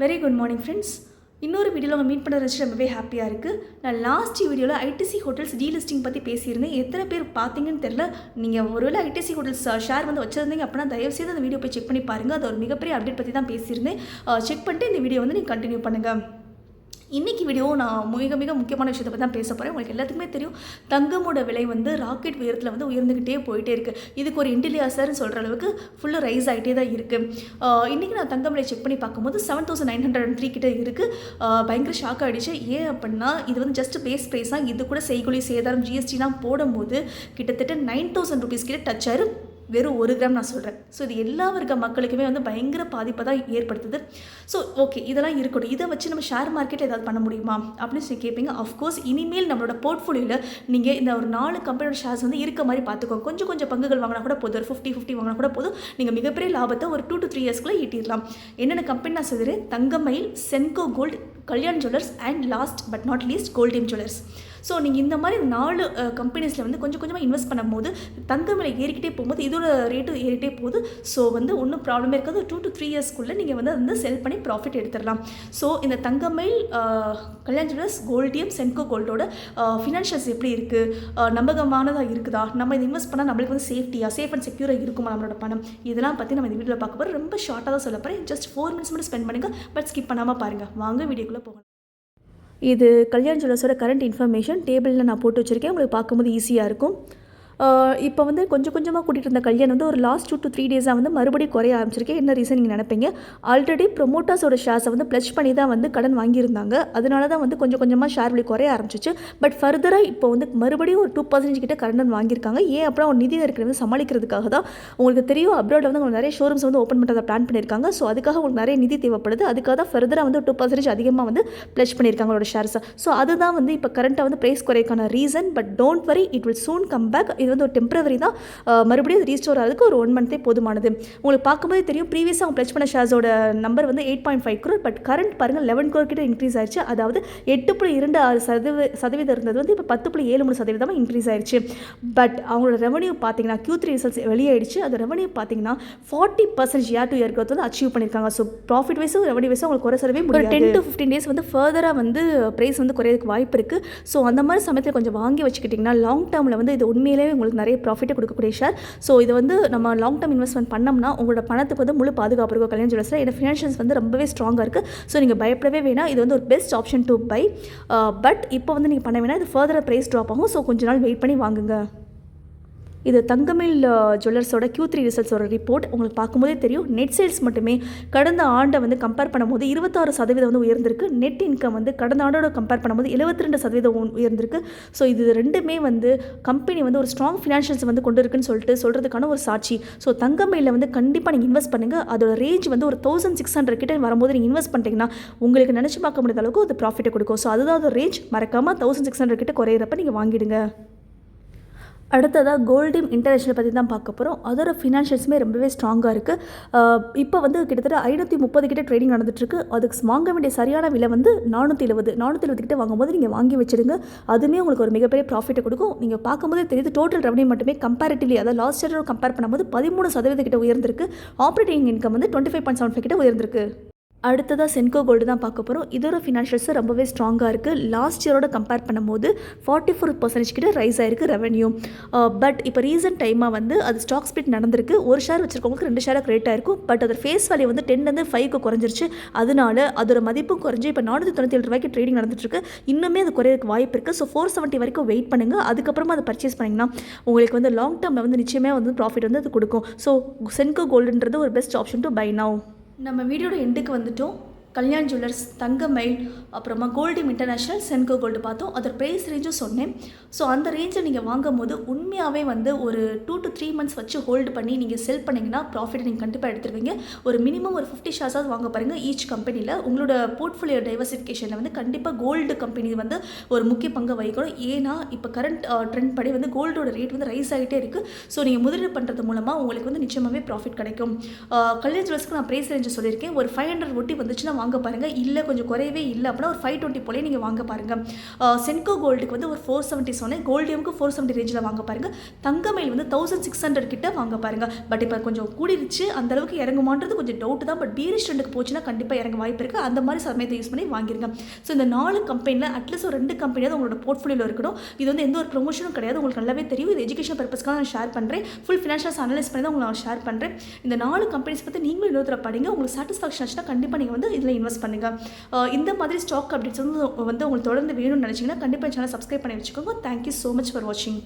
Very good morning friends இன்னொரு வீடியோவில் உங்கள் மீட் பண்ண வச்சு ரொம்பவே ஹாப்பியாக இருக்குது நான் லாஸ்ட் வீடியோவில் ஐடிசி ஹோட்டல்ஸ் டீலிஸ்டிங் பற்றி பேசியிருந்தேன். எத்தனை பேர் பார்த்தீங்கன்னு தெரில நீங்கள் ஒருவேளை ஐடிசி ஹோட்டல்ஸ் ஷேர் வந்து வச்சிருந்தீங்க அப்படின்னா தயவுசெய்து அந்த வீடியோ போய் செக் பண்ணி பாருங்கள் அது ஒரு மிகப்பெரிய அப்டேட் பற்றி தான் பேசியிருந்தேன். Uh, செக் பண்ணிட்டு இந்த வீடியோ வந்து நீங்கள் கண்டினியூ பண்ணுங்கள் இன்றைக்கி வீடியோ நான் மிக மிக முக்கியமான விஷயத்தை பற்றி தான் பேச போகிறேன் உங்களுக்கு எல்லாத்துக்குமே தெரியும். தங்கமோட விலை வந்து ராக்கெட் உயரத்தில் வந்து உயர்ந்துக்கிட்டே போயிட்டே இருக்குது இதுக்கு ஒரு இண்டிலியா சார்னு சொல்கிற அளவுக்கு ஃபுல்லாக ரைஸ் ஆகிட்டே தான் இருக்குது இன்றைக்கி நான் தங்கம் விலை செக் பண்ணி பார்க்கும்போது seven thousand nine hundred three கிட்டே இருக்குது பயங்கர ஷாக் ஆகிடுச்சு ஏன் அப்படின்னா இது வந்து ஜஸ்ட் பேஸ் ப்ரைஸ் தான். இது கூட செய்கொலி சேதாரம் ஜிஎஸ்டிலாம் போடும்போது கிட்டத்தட்ட நைன் தௌசண்ட் ருபீஸ் கிட்ட டச் ஆயிரும் வெறும் ஒரு கிராம் நான் சொல்கிறேன் ஸோ இது எல்லா வர்க்க மக்களுக்குமே வந்து பயங்கர பாதிப்பை தான் ஏற்படுத்துது. ஸோ ஓகே இதெல்லாம் இருக்கட்டும். இதை வச்சு நம்ம ஷேர் மார்க்கெட்டில் ஏதாவது பண்ண முடியுமா? அப்படின்னு சொல்லி கேட்பீங்க அஃப்கோர்ஸ் இனிமேல் நம்மளோட போர்ட்ஃபோலியோவில் நீங்கள் இந்த ஒரு நாலு கம்பெனியோட ஷேர்ஸ் வந்து இருக்க மாதிரி பார்த்துக்கோங்க கொஞ்சம் கொஞ்சம் பங்குகள் வாங்கினா கூட போதும். ஒரு ஃபிஃப்டி ஃபிஃப்டி வாங்கினா கூட போதும். நீங்கள் மிகப்பெரிய லாபத்தை ஒரு டூ டு த்ரீ இயர்ஸ்க்குள்ளே ஈட்டிடலாம். என்னென்ன கம்பெனி நான் சொல்கிறேன் Thangamayil Senco gold Kalyan jewellers and last but not least Goldiam jewellers so நீங்கள் இந்த மாதிரி நாலு கம்பெனிஸில் வந்து கொஞ்சம் கொஞ்சமாக இன்வெஸ்ட் பண்ணும்போது தங்கம் விலை ஏறிக்கிட்டே போகும்போது இதோட ரேட்டு ஏறிட்டே போகுது. ஸோ வந்து ஒன்றும் ப்ராப்ளமே இருக்காது. டூ டு த்ரீ இயர்ஸ்க்குள்ளே நீங்கள் வந்து வந்து செல் பண்ணி ப்ராஃபிட் எடுத்துடலாம். ஸோ இந்த தங்கமயில் கல்யாண் ஜுவல்லர்ஸ் கோல்டியம் சென்கோ கோல்டோட ஃபினான்ஷியல்ஸ் எப்படி இருக்குது நம்பகமானதாக இருக்குதா? நம்ம இதை இன்வெஸ்ட் பண்ணால் நம்மளுக்கு வந்து சேஃப்டியாக சேஃப் அண்ட் செக்யூராக இருக்குமா நம்மளோட பணம்? இதெல்லாம் பற்றி நம்ம இந்த வீடியோவில் பார்க்க போகிறோம் ரொம்ப ஷார்ட்டாக தான் சொல்ல போகிறேன் ஜஸ்ட் ஃபோர் மினிட்ஸ் மட்டும் ஸ்பெண்ட் பண்ணுங்கள் பட் ஸ்கிப் பண்ணாமல் பாருங்கள் வாங்க வீடியோக்குள்ளே போகலாம். இது கல்யாண் ஜுவல்லர்ஸோட கரண்ட் இன்ஃபர்மேஷன் டேபிளில் நான் போட்டு வச்சுருக்கேன். உங்களுக்கு பார்க்கும்போது ஈஸியாக இருக்கும். இப்போ வந்து கொஞ்சம் கொஞ்சமாக கூட்டிகிட்டு இருந்த கல்யாணம் வந்து ஒரு லாஸ்ட் டூ டு த்ரீ டேஸாக வந்து மறுபடியும் குறைய ஆரம்பிச்சிருக்கேன் என்ன ரீசன் நீங்கள் நினைப்பீங்க? ஆல்ரெடி ப்ரொமோட்டர்ஸோட ஷேர்ஸை வந்து ப்ளஸ் பண்ணி தான் வந்து கடன் வாங்கியிருந்தாங்க. அதனால தான் வந்து கொஞ்சம் கொஞ்சமாக ஷேர் விலை குறைய ஆரம்பிச்சிச்சு. பட் ஃபர்தராக இப்போ வந்து மறுபடியும் ஒரு டூ பர்சன்டேஜ் கிட்ட கடன் வாங்கியிருக்காங்க. ஏன் அப்புறம் ஒரு நிதி நெருக்கடி வந்து சமாளிக்கிறதுக்காக தான்? உங்களுக்கு தெரியும் அப்ராட் வந்து உங்களுக்கு நிறைய ஷோரூம்ஸ் வந்து ஓப்பன் பண்ணுறதை பிளான் பண்ணியிருக்காங்க. ஸோ அதுக்காக உங்களுக்கு நிறைய நிதி தேவைப்படுது. அதுக்காக தான் ஃபர்தராக வந்து டூ பர்சன்டேஜ் அதிகமாக வந்து ப்ளஸ் பண்ணியிருக்காங்க அவரோட ஷேர்ஸை ஸோ அதுதான் வந்து இப்போ கரண்ட்டாக வந்து price குறைக்கான reason but don't worry it will soon come back இது வந்து ஒரு டெம்பரவரி தான் மறுபடியும் ரீஸ்டோர் ஆகிறதுக்கு ஒரு ஒன் மந்த்தே போதுமானது. உங்களுக்கு பார்க்கும்போது தெரியும் ப்ரீவியஸாக அவங்க ப்ளச் பண்ண ஷேர்ஸோட நம்பர் வந்து eight point five crore but current பாருங்கள் லெவன் க்ரோர் கிட்ட இன்க்ரீஸ் ஆயிடுச்சு. அதாவது எட்டு புள்ளி இரண்டு ஆறு சதவீத சதவீதம் இருந்தது வந்து இப்போ பத்து புள்ளி ஏழு மூணு சதவீதமாக இன்க்ரீஸ் ஆயிடுச்சு. பட் அவங்களோட ரெவன்யூ பார்த்தீங்கன்னா கியூ த்ரீ ரிசல்ட்ஸ் வெளியாயிடுச்சு. அது ரெவன்யூ பார்த்தீங்கன்னா forty percent year to year growth வந்து அச்சீவ் பண்ணியிருக்காங்க. ஸோ ப்ராஃபிட் வைஸும் ரெவன்யூ வைஸும் உங்களுக்கு குறை சொல்லவே முடியும் டென் டு ஃபிஃப்டீன் டேஸ் வந்து ஃபர்தராக வந்து ப்ரைஸ் வந்து குறையதுக்கு வாய்ப்பு இருக்குது ஸோ அந்த மாதிரி சமயத்தில் கொஞ்சம் வாங்கி வச்சுக்கிட்டிங்கன்னா லாங் டேர்மில் வந்து இது உண்மையிலேயே உங்களுக்கு நிறைய ப்ராஃபிட்டை கொடுக்கக்கூடிய ஷேர் ஸோ இது வந்து நம்ம லாங் டேர்ம் இன்வெஸ்ட்மெண்ட் பண்ணோம்னா உங்களோட பணத்துக்கு வந்து முழு பாதுகாப்பு இருக்கும். கல்யாண ஜுவல்ஸில் ஏன்னா ஃபினான்ஷியல்ஸ் வந்து ரொம்பவே ஸ்ட்ராங்காக இருக்குது ஸோ நீங்கள் பயப்படவே வேணாம். இது வந்து ஒரு best option to buy but இப்போ வந்து நீங்கள் பண்ண வேணாம். இது ஃபர்தராக ப்ரைஸ் ட்ராப் ஆகும். ஸோ கொஞ்ச நாள் வெயிட் பண்ணி வாங்குங்க. இது தங்கமில் ஜுவல்லர்ஸோட கியூ த்ரீ ரிசல்ட்ஸோட ரிப்போர்ட் உங்களுக்கு பார்க்கும்போதே தெரியும். நெட் சேல்ஸ் மட்டுமே கடந்த ஆண்டை வந்து கம்பேர் பண்ணும்போது இருபத்தாறு சதவீதம் வந்து உயர்ந்திருக்கு. நெட் இன்கம் வந்து கடந்த ஆண்டோட கம்பேர் பண்ணும்போது எழுபத்தி ரெண்டு சதவீதம் உயர்ந்திருக்கு. ஸோ இது ரெண்டுமே வந்து கம்பெனி வந்து ஒரு ஸ்ட்ராங் ஃபினான்ஷியல்ஸ் வந்து கொண்டு இருக்குன்னு சொல்லிட்டு சொல்கிறதுக்கான ஒரு சாட்சி. ஸோ தங்கமையில் வந்து கண்டிப்பாக நீங்கள் இன்வெஸ்ட் பண்ணுங்கள் அதோட ரேஞ்ச் வந்து ஒரு தௌசண்ட் சிக்ஸ் ஹண்ட்ரட் கிட்ட வரும்போது நீங்கள் இன்வெஸ்ட் பண்ணிட்டீங்கன்னா உங்களுக்கு நினச்சி பார்க்க முடியாத அளவுக்கு அது ப்ராஃபிட்டை கொடுக்கும். ஸோ அதுதான் அது ரேஞ்ச் மறக்காமல் தௌசண்ட் சிக்ஸ் ஹண்ட்ரட் கிட்ட குறையிறப்ப நீங்கள் வாங்கிடுங்க. அடுத்ததாக கோல்டிம் இன்டர்நேஷனல் பற்றி தான் பார்க்க போகிறோம் அதோட ஃபினான்ஷியல்ஸுமே ரொம்பவே ஸ்ட்ராங்காக இருக்குது இப்போ வந்து கிட்டத்தட்ட ஐநூற்றி முப்பது கிட்ட ட்ரேடிங் நடந்துட்டுருக்கு. அதுக்கு வாங்க வேண்டிய சரியான விலை வந்து நானூற்றி எழுபது நானூற்றி எழுபது கிட்ட வாங்கும்போது நீங்கள் வாங்கி வச்சிடுங்க. அதுவுமே உங்களுக்கு ஒரு மிகப்பெரிய ப்ராஃபிட்டை கொடுக்கும். நீங்கள் பார்க்கும்போதே தெரியுது டோட்டல் ரெவன்யூ மட்டுமே கம்பேரிட்டிவ்லி அதாவது லாஸ்ட் இயரோட கம்பேர் பண்ணும்போது பதிமூணு சதவீதம் கிட்ட உயர்ந்திருக்கு. ஆப்ரேட்டிங் இன்கம் வந்து twenty five point seven five கிட்ட உயர்ந்திருக்கு. அடுத்ததாக சென்கோ கோல்டு தான் பார்க்க போகிறோம் இதோட ஃபினான்ஷியல்ஸு ரொம்பவே ஸ்ட்ராங்காக இருக்குது லாஸ்ட் இயரோட கம்பேர் பண்ணும்போது ஃபார்ட்டி ஃபோர் பர்சன்டேஜ் கிட்ட ரைஸ் ஆயிருக்கு ரெவன்யூ பட் இப்போ ரீசன்ட் டைமாக வந்து அது ஸ்டாக் ஸ்பிட் நடந்திருக்கு. ஒரு ஷேர் வச்சுருக்கவங்களுக்கு ரெண்டு ஷேராக கிரியேட் ஆயிருக்கும் பட் அதோட ஃபேஸ் வேல்யூ வந்து டென்லேருந்து ஃபைவ்க்கு குறைஞ்சிருச்சு. அதனால அதோட மதிப்பும் குறைஞ்சி இப்போ நானூற்றி தொண்ணூற்றி ஏழு ரூபாய்க்கு ட்ரேடிங் நடந்துட்டுருக்கு. இன்னுமே அது குறையிறதுக்கு வாய்ப்பு இருக்குது ஸோ ஃபோர் செவன்ட்டி வரைக்கும் வெயிட் பண்ணுங்கள் அதுக்கப்புறமா அதை பர்ச்சேஸ் பண்ணிங்கன்னா உங்களுக்கு வந்து லாங் டேர்மில் வந்து நிச்சயமே வந்து ப்ராஃபிட் வந்து அது கொடுக்கும். ஸோ சென்கோ கோல்டுன்றது ஒரு best option to buy now நம்ம வீடியோட எண்டுக்கு வந்துட்டோம். கல்யாண் ஜுவல்லர்ஸ் தங்க தங்கமயில் அப்புறமா கோல்டிம் இன்டர்நேஷ்னல் சென்கோ கோல்டு பார்த்தோம். அதோட ப்ரைஸ் ரேஞ்சும் சொன்னேன். ஸோ அந்த ரேஞ்சை நீங்கள் வாங்கும் போது உண்மையாகவே வந்து ஒரு டூ டு த்ரீ மந்த்ஸ் வச்சு ஹோல்டு பண்ணி நீங்கள் செல் பண்ணிங்கன்னா ப்ராஃபிட் நீங்கள் கண்டிப்பாக எடுத்துருவீங்க. ஒரு மினிமம் ஒரு ஃபிஃப்டி ஷேர்ஸாவது வாங்க பாருங்கள் ஈச் கம்பெனியில் உங்களோட போர்ட்ஃபோலியோ டைவர்சிஃபிகேஷனில் வந்து கண்டிப்பாக கோல்டு கம்பெனி வந்து ஒரு முக்கிய பங்கு வகிக்கணும். ஏன்னா இப்போ கரண்ட் ட்ரெண்ட் படி வந்து கோல்டோட ரேட் வந்து ரைஸ் ஆகிட்டே இருக்குது ஸோ நீங்கள் முதலீடு பண்ணுறது மூலமாக உங்களுக்கு வந்து நிச்சயமாகவே ப்ராஃபிட் கிடைக்கும். அஹ் கல்யாண் ஜுவல்ஸ்க்கு நான் ப்ரைஸ் ரேஞ்சு சொல்லியிருக்கேன். ஒரு ஃபைவ் ஹண்ட்ரட் ஒட்டி வந்துச்சுன்னா வாங்க பாருங்கள் இல்லை கொஞ்சம் குறையவே இல்லை அப்படின்னா ஒரு ஃபைவ் டுவெண்ட்டி போலே நீங்கள் வாங்க பாருங்கள் சென்கோ கோல்டுக்கு வந்து ஒரு ஃபோர் செவன்ட்டி சொன்னேன். கோல்டியமுக்கு ஃபோர் செவன்ட்டி ரேஞ்சில் வாங்க பாருங்கள் தங்கமயில் வந்து தௌசண்ட் சிக்ஸ் ஹண்ட்ரட் கிட்ட வாங்க பாருங்கள் பட் இப்போ கொஞ்சம் கூடிருச்சு. அந்தளவுக்கு இறங்குமான்றது கொஞ்சம் டவுட் தான். பட் பீரிஷ் ரெண்டுக்கு போச்சுன்னா கண்டிப்பாக இறங்க வாய்ப்பு இருக்குது அந்த மாதிரி சமயத்தை யூஸ் பண்ணி வாங்கிருங்க. ஸோ இந்த நாலு கம்பெனியில் அட்லீஸ்ட் ஒரு ரெண்டு கம்பெனியாவது உங்களோட போர்ட்ஃபோலியோவில் இருக்கணும். இது வந்து எந்த ஒரு ப்ரொமோஷனும் கிடையாது. உங்களுக்கு நல்லாவே தெரியும். இது எஜுகேஷன் பர்பஸ்க்காக நான் ஷேர் பண்ணுறேன் ஃபுல் ஃபினான்ஷியல்ஸ் அனலைஸ் பண்ணி தான் உங்களுக்கு நான் ஷேர் பண்ணுறேன் இந்த நாலு கம்பெனிஸ் பற்றி நீங்களும் இன்னொருத்தர படிங்க. உங்களுக்கு சாட்டிஸ்ஃபேக்ஷன் ஆச்சுன்னா கண்டிப்பாக நீங்கள் வந்து இதில் இன்வெஸ்ட் பண்ணுங்கள் இந்த மாதிரி ஸ்டாக் அப்டேட்ஸ் வந்து வந்து உங்களுக்கு தொடர்ந்து வேணும்னு நினச்சிங்கன்னா கண்டிப்பாக சேனல் சப்ஸ்கிரைப் பண்ணி வச்சுக்கோங்க. தேங்க்யூ ஸோ மச் ஃபார் வாட்சிங்